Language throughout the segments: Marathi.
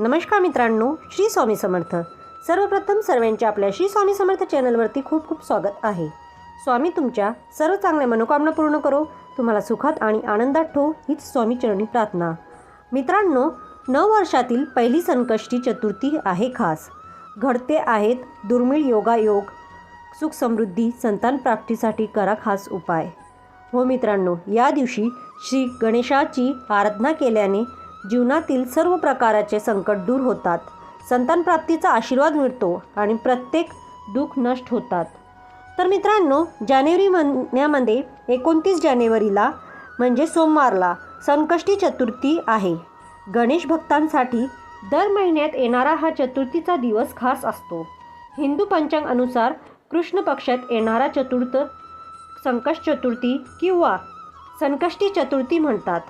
नमस्कार मित्रांनो श्री स्वामी समर्थ. सर्वप्रथम सर्वांचे आपल्या श्री स्वामी समर्थ चॅनलवरती खूप खूप स्वागत आहे. स्वामी तुमच्या सर्व चांगल्या मनोकामना पूर्ण करो. तुम्हाला सुखात आणि आनंदात ठो हीच स्वामी चरणी प्रार्थना. मित्रांनो नव वर्षातील पहिली संकष्टी चतुर्थी आहे खास. घडते आहेत दुर्मिळ योगायोग सुख समृद्धी संतान प्राप्तीसाठी करा खास उपाय. हो मित्रांनो या दिवशी श्री गणेशाची आराधना केल्याने जीवनातील सर्व प्रकारचे संकट दूर होतात. संतानप्राप्तीचा आशीर्वाद मिळतो आणि प्रत्येक दुःख नष्ट होतात. तर मित्रांनो जानेवारी महिन्यामध्ये एकोणतीस जानेवारीला म्हणजे सोमवारला संकष्टी चतुर्थी आहे. गणेश भक्तांसाठी दर महिन्यात येणारा हा चतुर्थीचा दिवस खास असतो. हिंदू पंचांग अनुसार कृष्ण पक्षात येणारा चतुर्थ संकष्ट चतुर्थी किंवा संकष्टी चतुर्थी म्हणतात.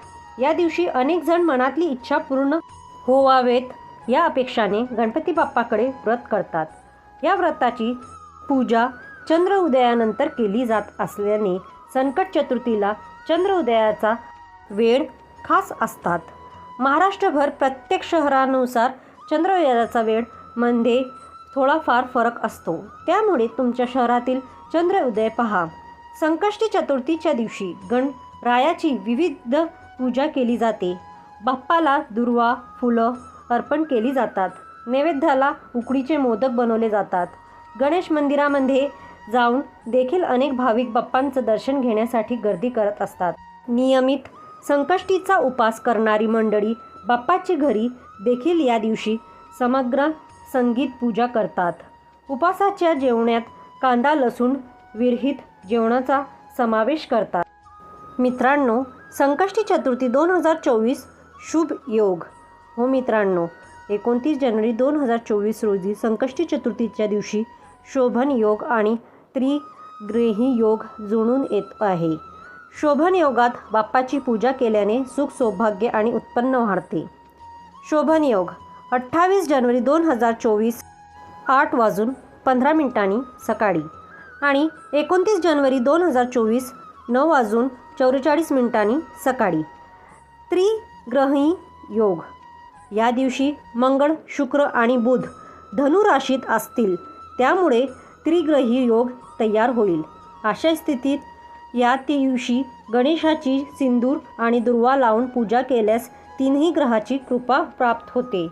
या दिवशी अनेक जण मनातली इच्छा पूर्ण होवावेत या अपेक्षाने गणपती बाप्पाकडे व्रत करतात. या व्रताची पूजा चंद्र उदयानंतर केली जात असल्याने संकट चतुर्थीला चंद्र उदयाचा वेळ खास असतात. महाराष्ट्रभर प्रत्येक शहरानुसार चंद्रोदयाचा वेळमध्ये थोडाफार फरक असतो. त्यामुळे तुमच्या शहरातील चंद्र उदय पहा. संकष्टी चतुर्थीच्या दिवशी गण रायाची विविध पूजा केली जाते. बाप्पाला दुर्वा फुलं अर्पण केली जातात. नैवेद्याला उकडीचे मोदक बनवले जातात. गणेश मंदिरामध्ये जाऊन देखील अनेक भाविक बाप्पांचं दर्शन घेण्यासाठी गर्दी करत असतात. नियमित संकष्टीचा उपास करणारी मंडळी बाप्पाची घरी देखील या दिवशी समग्र संगीत पूजा करतात. उपासाच्या जेवणात कांदा लसूण विरहित जेवणाचा समावेश करतात. मित्रांनो संकष्टी चतुर्थी दोन हजार चोवीस शुभ योग. हो मित्रांनो एकोणतीस जानेवारी दोन हजार चोवीस रोजी संकष्टी चतुर्थीच्या दिवशी शोभन योग आणि त्रिग्रेही योग जुळून येत आहे. शोभन योगात बाप्पाची पूजा केल्याने सुख सौभाग्य आणि उत्पन्न वाढते. शोभन योग अठ्ठावीस जानेवारी दोन हजार चोवीस आठ वाजून पंधरा मिनिटांनी सकाळी आणि एकोणतीस जानेवारी दोन हजार चोवीस नऊ वाजून चौवेचाळीस मिनिटांनी सकाळी. त्रिग्रही योग. या दिवशी मंगळ शुक्र आणि बुध धनु राशीत असतील. त्यामुळे त्रिग्रही योग तयार होईल. अशा स्थितीत या दिवशी गणेशाची सिंदूर आणि दुर्वा लावून पूजा केल्यास तीनही ग्रहाची कृपा प्राप्त होते.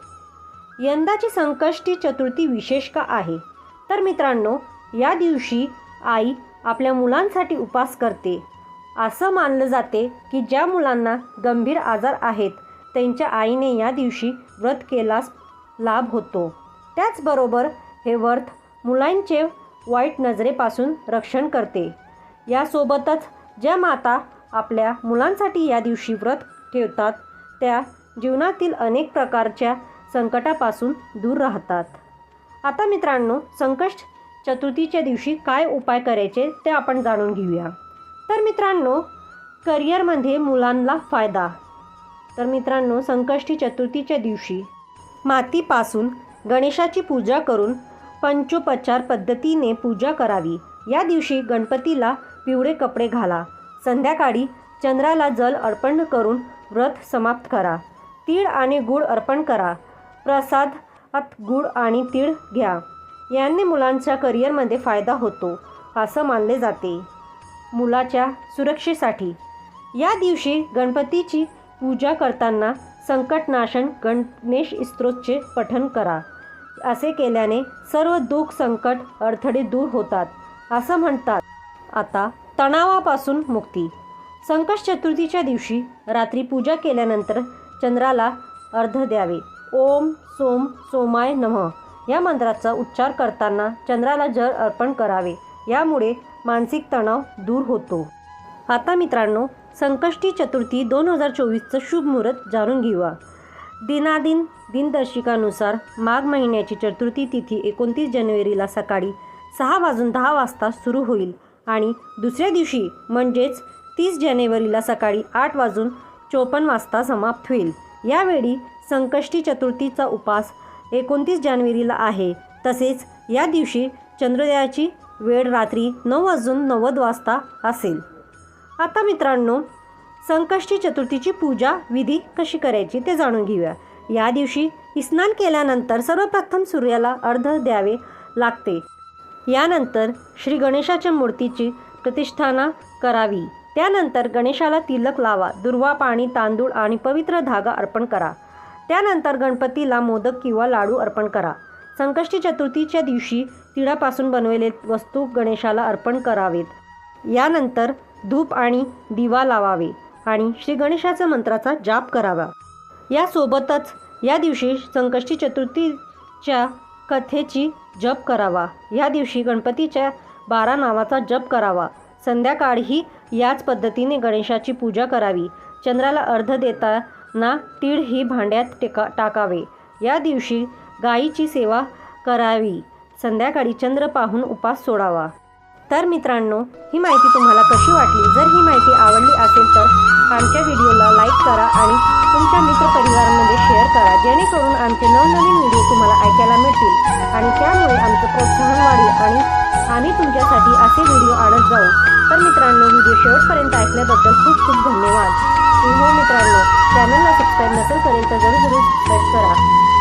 यंदाची संकष्टी चतुर्थी विशेष का आहे? तर मित्रांनो या दिवशी आई आपल्या मुलांसाठी उपास करते. असं मानलं जाते की ज्या मुलांना गंभीर आजार आहेत त्यांच्या आईने या दिवशी व्रत केलास लाभ होतो. त्याचबरोबर हे व्रत मुलांचे वाईट नजरेपासून रक्षण करते. यासोबतच ज्या माता आपल्या मुलांसाठी या दिवशी व्रत ठेवतात त्या जीवनातील अनेक प्रकारच्या संकटापासून दूर राहतात. आता मित्रांनो संकष्ट चतुर्थीच्या दिवशी काय उपाय करायचे ते आपण जाणून घेऊया. तर मित्रांनो करिअरमध्ये मुलांना फायदा. तर मित्रांनो संकष्टी चतुर्थीच्या दिवशी मातीपासून गणेशाची पूजा करून पंचोपचार पद्धतीने पूजा करावी. या दिवशी गणपतीला पिवळे कपडे घाला. संध्याकाळी चंद्राला जल अर्पण करून व्रत समाप्त करा. तीळ आणि गूळ अर्पण करा. प्रसादात गूळ आणि तीळ घ्या. यांनी मुलांच्या करिअरमध्ये फायदा होतो असं मानले जाते. मुलाच्या सुरक्षेसाठी. या दिवशी गणपतीची पूजा करताना संकटनाशन गणेश स्त्रोतचे पठन करा. असे केल्याने सर्व दुःख संकट अडथळे दूर होतात असं म्हणतात. आता तणावापासून मुक्ती. संकट चतुर्थीच्या दिवशी रात्री पूजा केल्यानंतर चंद्राला अर्ध द्यावे. ओम सोम सोमाय नमः या मंत्राचा उच्चार करताना चंद्राला जल अर्पण करावे. यामुळे मानसिक तणाव दूर होतो. आता मित्रांनो संकष्टी चतुर्थी दोन हजार चोवीसचं शुभ मुहूर्त जाणून घेऊया. दिनादिन दिनदर्शिकानुसार माघ महिन्याची चतुर्थी तिथी एकोणतीस जानेवारीला सकाळी सहा वाजून दहा वाजता सुरू होईल आणि दुसऱ्या दिवशी म्हणजेच तीस जानेवारीला सकाळी आठ वाजून चोपन्न वाजता समाप्त होईल. यावेळी संकष्टी चतुर्थीचा उपास एकोणतीस जानेवारीला आहे. तसेच या दिवशी चंद्रोदयाची वेळ रात्री नऊ वाजून नव्वद वाजता असेल. आता मित्रांनो संकष्टी चतुर्थीची पूजा विधी कशी करायची ते जाणून घेऊया. या दिवशी स्नान केल्यानंतर सर्वप्रथम सूर्याला अर्ध द्यावे लागते. यानंतर श्री गणेशाच्या मूर्तीची प्रतिष्ठाना करावी. त्यानंतर गणेशाला तिलक लावा दुर्वा पाणी तांदूळ आणि पवित्र धागा अर्पण करा. त्यानंतर गणपतीला मोदक किंवा लाडू अर्पण करा. संकष्टी चतुर्थीच्या दिवशी तिळापासून बनवलेले वस्तू गणेशाला अर्पण करावेत. यानंतर धूप आणि दिवा लावावे आणि श्री गणेशाच्या मंत्राचा जाप करावा. यासोबतच या दिवशी संकष्टी चतुर्थीच्या कथेची जप करावा. या दिवशी गणपतीच्या बारा नावाचा जप करावा. संध्याकाळी याच पद्धतीने गणेशाची पूजा करावी. चंद्राला अर्ध देताना तीळ ही भांड्यात टेका टाकावे. या दिवशी गायीची सेवा करावी. संध्याकाळी चंद्र पाहून उपास सोडावा. तर मित्रांनो ही माहिती तुम्हाला कशी वाटली? जर ही माहिती आवडली असेल तर आमच्या व्हिडिओला लाईक करा आणि तुमच्या मित्रपरिवारामध्ये शेअर करा. जेणेकरून आमचे नवनवीन व्हिडिओ तुम्हाला ऐकायला मिळतील. आणि त्यामुळे आमचं प्रोत्साहन वाढेल आणि आम्ही तुमच्यासाठी असे व्हिडिओ आणत जाऊ. तर मित्रांनो व्हिडिओ शेवटपर्यंत ऐकल्याबद्दल खूप खूप धन्यवाद. तुम्ही मित्रांनो चॅनलला सबस्क्राईब नसेल करेल तर जरूर जरूर सबस्क्राईब करा.